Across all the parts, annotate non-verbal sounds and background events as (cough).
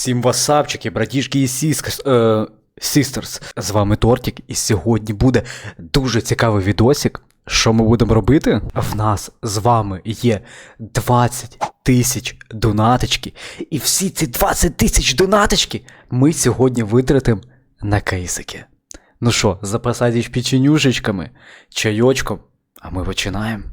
Всім васапчики, братішки і сіскас, е, sisters. З вами Тортік, і сьогодні буде дуже цікавий відосик. Що ми будемо робити? В нас з вами є 20 тисяч донаточки. І всі ці 20 тисяч донаточки ми сьогодні витратимо на кейсики. Ну що, запасайтесь печенюшечками, чайочком, а ми починаємо.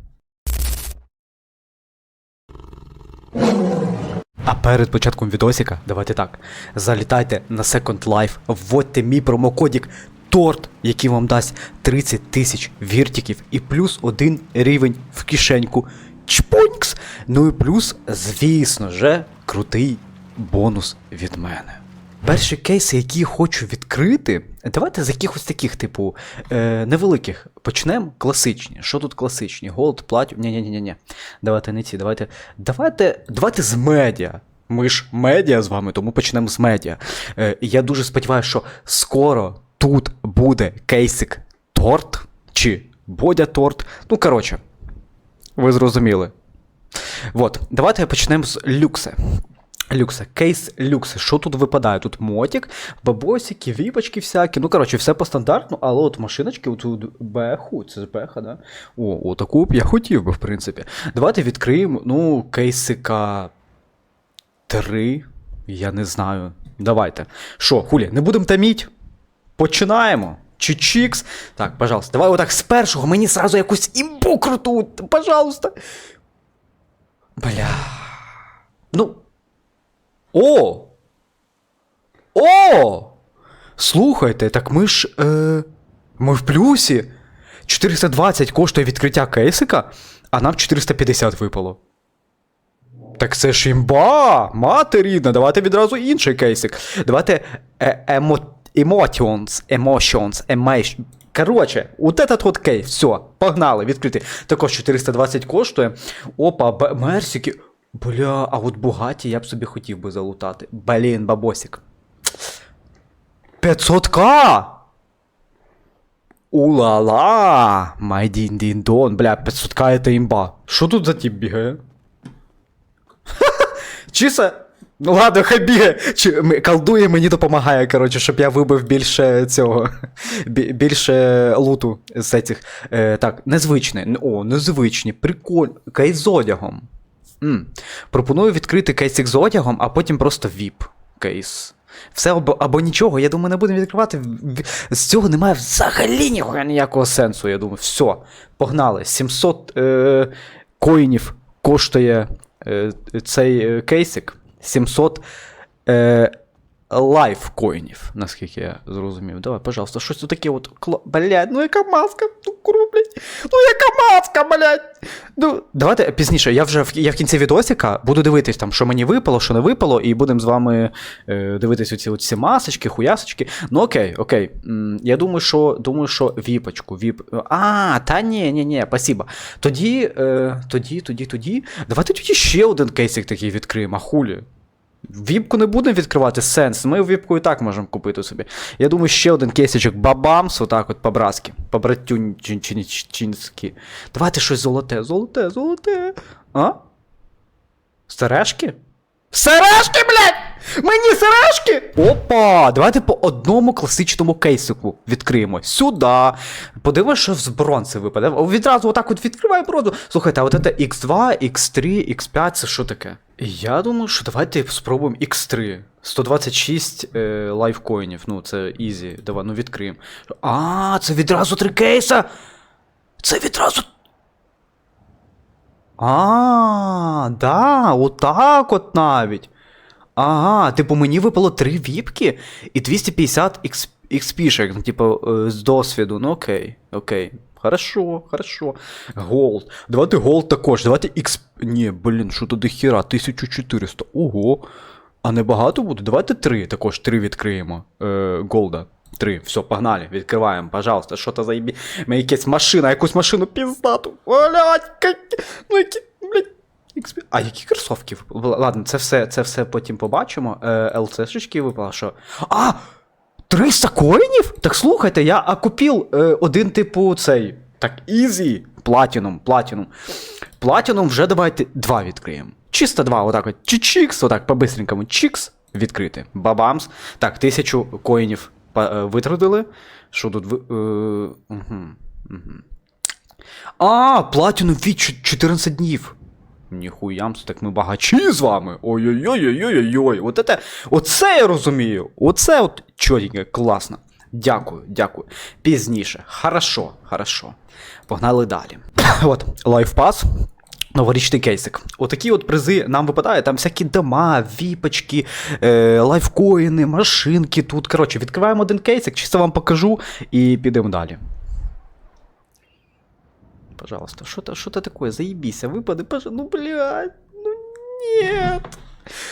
А перед початком відосика, давайте так. Залітайте на Second Life, вводьте мій промокодік торт, який вам дасть 30 тисяч віртіків і плюс один рівень в кишеньку. Чпонькс! Ну і плюс, звісно же, крутий бонус від мене. Перші кейси, які хочу відкрити, давайте з якихось таких, типу, е, невеликих. Почнемо класичні. Що тут класичні? Голд, платю. ні ні ні ні Давайте не ці, давайте. Давайте, давайте з медіа. Ми ж медіа з вами, тому почнемо з медіа. Е, я дуже сподіваюся, що скоро тут буде кейсик торт чи бодя торт. Ну, коротше, ви зрозуміли. Вот, давайте почнемо з люксе. Люкса, кейс люкси. Що тут випадає? Тут мотик, бабосики, віпочки всякі. Ну, коротше, все по стандартну, але от машиночки, тут беху, це ж беха, да? О, о, таку б я хотів би, в принципі. Давайте відкриємо, ну, кейсика 3. Я не знаю. Давайте. Що, хулі, не будемо таміть? Починаємо. Чичікс. Так, пожалуйста, давай отак з першого мені сразу якусь імбу круту, пожалуйста. Бля. Ну. О! О! Слухайте, так ми ж. Е, ми в плюсі. 420 коштує відкриття кейсика, а нам 450 випало. Так це ж імба! Мати рідна, давайте відразу інший кейсик. Давайте е, емо, emotions, emotions, emotion. Короче, от этот вот кейс, все, погнали, відкрити. Також 420 коштує. Опа, мерсики. Бля, а от Бугаті я б собі хотів би залутати. Блін, бабосик. 500к! Ула-ла! Май дін дон. Бля, 500к это імба. Що тут за тип бігає? (laughs) Чисо. Ну ладно, хай бігає. Чи, колдує мені допомагає, коротше, щоб я вибив більше цього. (laughs) більше луту з цих. Е, так, незвичне. О, незвичні, прикольно. Кейс з одягом. М. Пропоную відкрити кейсик з одягом, а потім просто VIP кейс. Все або, або нічого, я думаю, не будемо відкривати. З цього немає взагалі ніхуя ніякого сенсу, я думаю. Все, погнали. 700 е, коїнів коштує е, цей е, кейсик. 700 е, лайф коїнів, наскільки я зрозумів. Давай, пожалуйста, щось таке от. Блядь, ну яка маска? Ну, куру, блядь. Ну яка маска, блядь. Ну, давайте пізніше. Я вже в, я в кінці відосика буду дивитись, там, що мені випало, що не випало, і будемо з вами е, дивитись оці, оці масочки, хуясочки. Ну окей, окей. М, я думаю, що думаю, що віпочку, віп. А, та ні, ні, ні, спасибо. Тоді, е, тоді, тоді, тоді. Давайте тоді ще один кейсик такий відкриємо, а хулі. Віпку не будемо відкривати сенс. Ми віпку і так можемо купити собі. Я думаю, ще один кейсичок бабамс, отак от по-братськи. По-братюнчинськи. Давайте щось золоте, золоте, золоте. А? Сережки? Сережки, блядь! Мені сережки! Опа! Давайте по одному класичному кейсику відкриємо. Сюди. Подивимось, що з бронзи випаде. Відразу отак от відкриваю бронзу. Слухайте, а от це X2, X3, X5 це що таке? Я думаю, що давайте спробуємо X3. 126 е, лайфкоїнів. Ну, це ізі. Давай, ну відкриємо. А, це відразу три кейса! Це відразу а, да, отак от навіть. Ага, типу, мені випало три віпки і 250 XP, XP ну, типу, е, з досвіду. Ну окей, окей. Хорошо, хорошо. Голд. Давайте голд також. Давайте X. Ні, блін, що то до хіра, 1400. Ого. А не багато буде? Давайте три. Також три відкриємо. Е, голда. Три. Все, погнали, відкриваємо, пожалуйста. Що то заєбі. Ми якась машина, якусь машину піздату. Блять, ну які, блять. А які кросовки? Ладно, це все, це все потім побачимо. Е, ЛЦшечки випало, що. А! 300 коїнів? Так слухайте, я а купив е, один типу цей. Так, ізі. Платінум, платінум. Платінум вже давайте два відкриємо. Чисто два, отак от. Чікс, отак, по-бистренькому. Чікс. відкрити. Бабамс. Так, тисячу коїнів е, витратили. Що тут ви. Угу, угу. А, платіну від 14 днів. Ніхуямс, так ми багачі з вами. Ой-ой-ой-ой-ой-ой. От це, оце я розумію. Оце от чотеньке, класно. Дякую, дякую. Пізніше. Хорошо, хорошо. Погнали далі. (coughs) От, лайфпас. Новорічний кейсик. Отакі от призи нам випадають. Там всякі дома, віпочки, е, лайфкоїни, машинки тут. Коротше, відкриваємо один кейсик, чисто вам покажу і підемо далі. Пожалуйста, что-то, что-то такое, заебись, а выпады, пожалуйста, ну, блядь, ну, нет.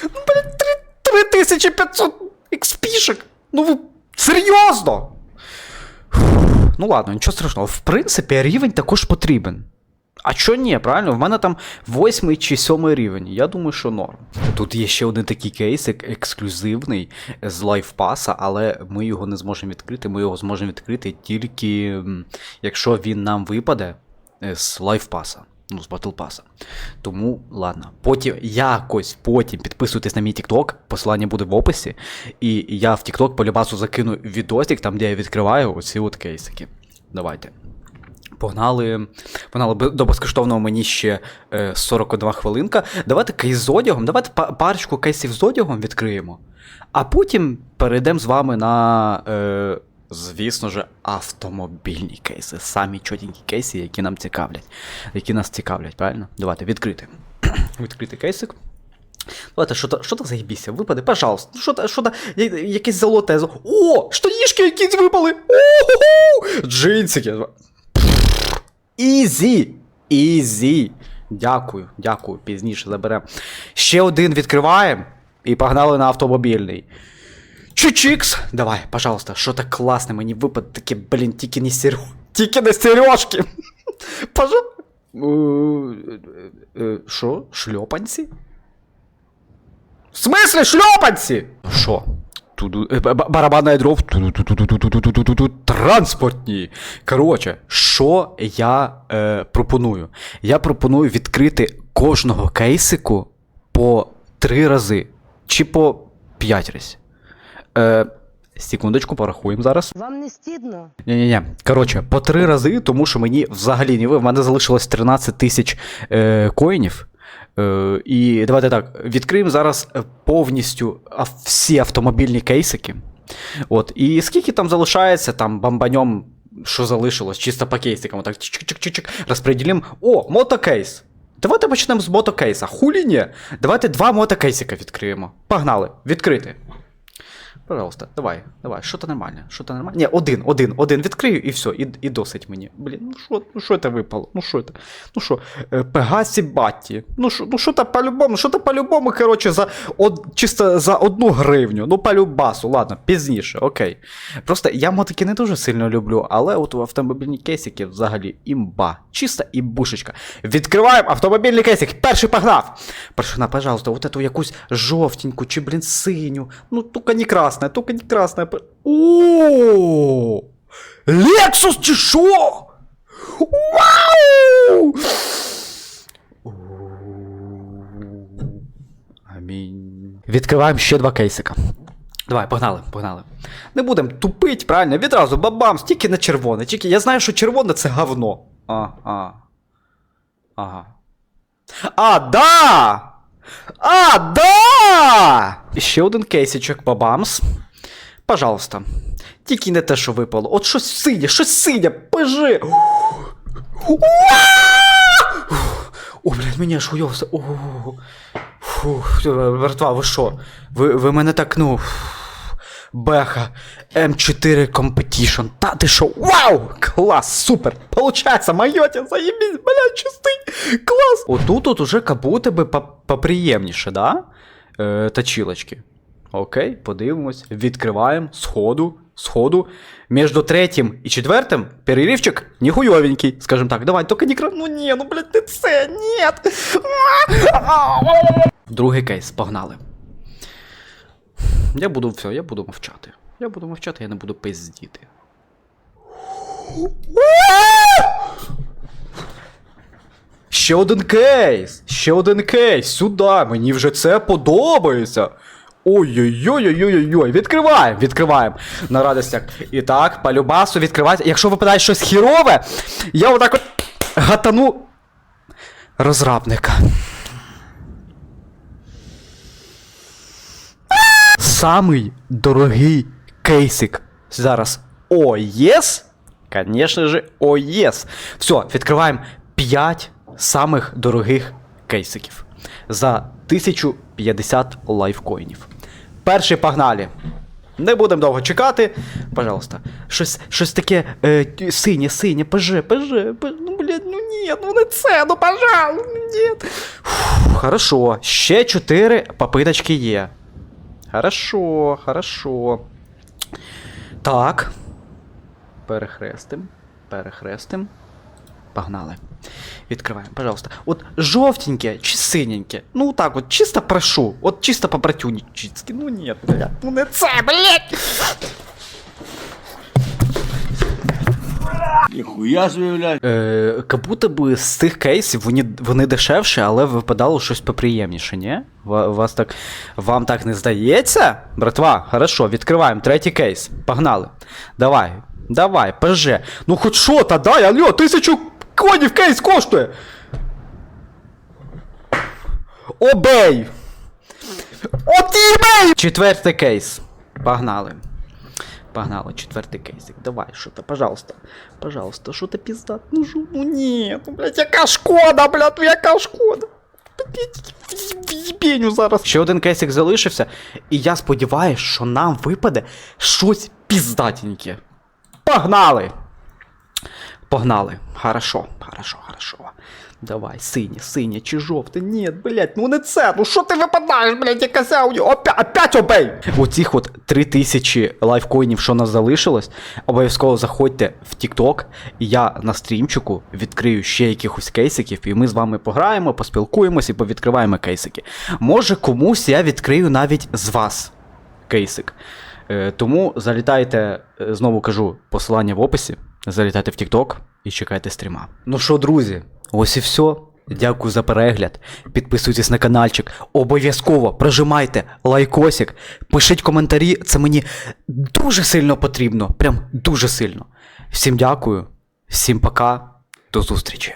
Ну, блядь, 3, 3500 экспишек, ну, ви, серйозно? Фух, Ну ладно, нічого страшного. В принципі, рівень також потрібен. А чо ні, правильно? В мене там восьмий чи сьомий рівень. Я думаю, що норм. Тут є ще один такий кейсик, ексклюзивний з лайфпаса, але ми його не зможемо відкрити. Ми його зможемо відкрити тільки м, якщо він нам випаде е, з лайфпаса. Ну, з Pass. Тому, ладно. Потім якось потім підписуйтесь на мій TikTok, посилання буде в описі. І я в TikTok по любасу закину відосик, там де я відкриваю оці от кейсики. Давайте. Погнали. Погнали до безкоштовного мені ще е, 41 хвилинка. Давайте кейс з одягом. Давайте парочку кейсів з одягом відкриємо. А потім перейдемо з вами на, е, звісно ж, автомобільні кейси. Самі чотенькі кейси, які нам цікавлять. Які нас цікавлять, правильно? Давайте відкрити. (clears throat) відкрити кейсик. Давайте, що то, що то заєбіся, випаде, пожалуйста. Ну, Що то, що то, якесь золоте. зо- О, штанішки якісь випали! О-ху-ху! Джинсики. Ізі! Ізі! Дякую, дякую, пізніше заберемо. Ще один відкриваємо і погнали на автомобільний. Чучикс! Давай, пожалуйста, что-то классное мне выпад. Такие, блин, тики не сереж... Тики на сережки! (laughs) Пожалуйста. Э, э, шо? Шлепанцы? В смысле шлепанцы? Шо? Э, барабанная дров. Транспортні. Короче, що я е, пропоную? Я пропоную відкрити кожного кейсику по три рази чи по п'ять разів. Е, секундочку, порахуємо зараз. Вам не стидно? Ні-ні-ні. Коротше, по три рази, тому що мені взагалі не ви. В мене залишилось 13 тисяч е, коїнів. Е, і давайте так, відкриємо зараз е, повністю всі автомобільні кейсики. От, і скільки там залишається, там бамбаньом, що залишилось, чисто по кейсикам, так чик-чик-чик-чик, розподілимо. О, мотокейс! Давайте почнемо з мотокейса. Хулі ні. Давайте два мотокейсика відкриємо. Погнали, відкрити. Пожалуйста, давай, давай, що то нормальне, що то нормальне. Ні, один, один, один відкрию і все, і, і досить мені. Блін, ну що, ну що це випало? Ну що це? Ну що, е, Пегасі Батті. Ну що, ну що то по-любому, що то по-любому, коротше, за од, чисто за одну гривню. Ну, по-любасу, ладно, пізніше, окей. Просто я мотики не дуже сильно люблю, але от у автомобільні кейсики взагалі імба. Чиста імбушечка. Відкриваємо автомобільний кейсик. Перший погнав. Перший на, пожалуйста, вот эту якусь жовтеньку чи, блін, синю. Ну, тільки не красна, тільки не красна. О! Лексус чи що? Вау! Амінь. Відкриваємо ще два кейсика. Давай, погнали, погнали. Не будемо тупить, правильно? Відразу бабам, тільки на червоне. Тільки я знаю, що червоне це говно. А, а. Ага. А, да! А, да! Ще один кейсичок, бабамс. Пожалуйста. Тільки не те, що випало. От щось синє, щось синє, пижи. О, блядь, мені аж хуйовся. Фух, ви що? Ви, ви мене так, ну. Беха, М4 Competition. Та ти що? Вау! Клас, супер! Получается, майоте, заебись, блядь, чистий! Клас! Отут от уже как будто би поприємніше, да? Е, точилочки. Окей, подивимось. Відкриваємо сходу, сходу. Між третім і четвертим переривчик ніхуйовенький, скажем так. Давай, тільки не кра... Ну ні, ну блядь, не це, ні. Другий кейс, погнали. Я буду все, я буду мовчати. Я буду мовчати, я не буду пиздіти. Ще один кейс! Ще один кейс! Сюди! Мені вже це подобається! Ой-ой-ой-ой-ой-ой, відкриваємо, відкриваємо на радостях. І так, по любасу відкривайте. Якщо випадає щось хірове, я отак от гатану розрабника. Самий дорогий кейсик зараз. О, єс? Конечно же, о, єс. Все, відкриваємо 5 самих дорогих кейсиків за 1050 лайфкоїнів. Перший погнали. Не будемо довго чекати. Пожалуйста. Щось, щось таке е, синє, синє, ПЖ, ПЖ, ПЖ. Ну, блядь, ну ні, ну не це, ну пожалуйста, ну ні. Хорошо. Ще 4 попиточки є. Хорошо, хорошо. Так. Перехрестим. Перехрестим. Погнали. Відкриваємо, пожалуйста. От жовтеньке чи синеньке. Ну так от, чисто прошу. От чисто по братюнічицьки. Ну ні, блядь, ну не це, блядь. Ніхуя блядь. Е, как будто би з цих кейсів вони, вони дешевші, але випадало щось поприємніше, ні? Вас так, вам так не здається? Братва, хорошо, відкриваємо третій кейс. Погнали. Давай, давай, ПЖ. Ну хоч що та дай, алло, тисячу конів кейс коштує. Обей! Отібей! Четвертий кейс. Погнали. Погнали, четвертий кейсик. Давай, що то, пожалуйста. Пожалуйста, що то піздат. Ну жу, ну ні, ну, блядь, яка шкода, блядь, ну яка шкода. Єбеню зараз. Ще один кейсик залишився, і я сподіваюся, що нам випаде щось піздатеньке. Погнали! Погнали. Хорошо, хорошо, хорошо. Давай, синє, синє чи жовте. Ні, блядь, ну не це. Ну що ти випадаєш, блядь, якась аудіо? Опять, опять обей! Оцих от 3000 лайфкоїнів, що нас залишилось, обов'язково заходьте в TikTok, і я на стрімчику відкрию ще якихось кейсиків, і ми з вами пограємо, поспілкуємось і повідкриваємо кейсики. Може, комусь я відкрию навіть з вас кейсик. Е, тому залітайте, е, знову кажу, посилання в описі. Залітайте в TikTok і чекайте стріма. Ну що, друзі, ось і все. Дякую за перегляд. Підписуйтесь на каналчик. Обов'язково прожимайте лайкосик, пишіть коментарі. Це мені дуже сильно потрібно. Прям дуже сильно. Всім дякую, всім пока, до зустрічі.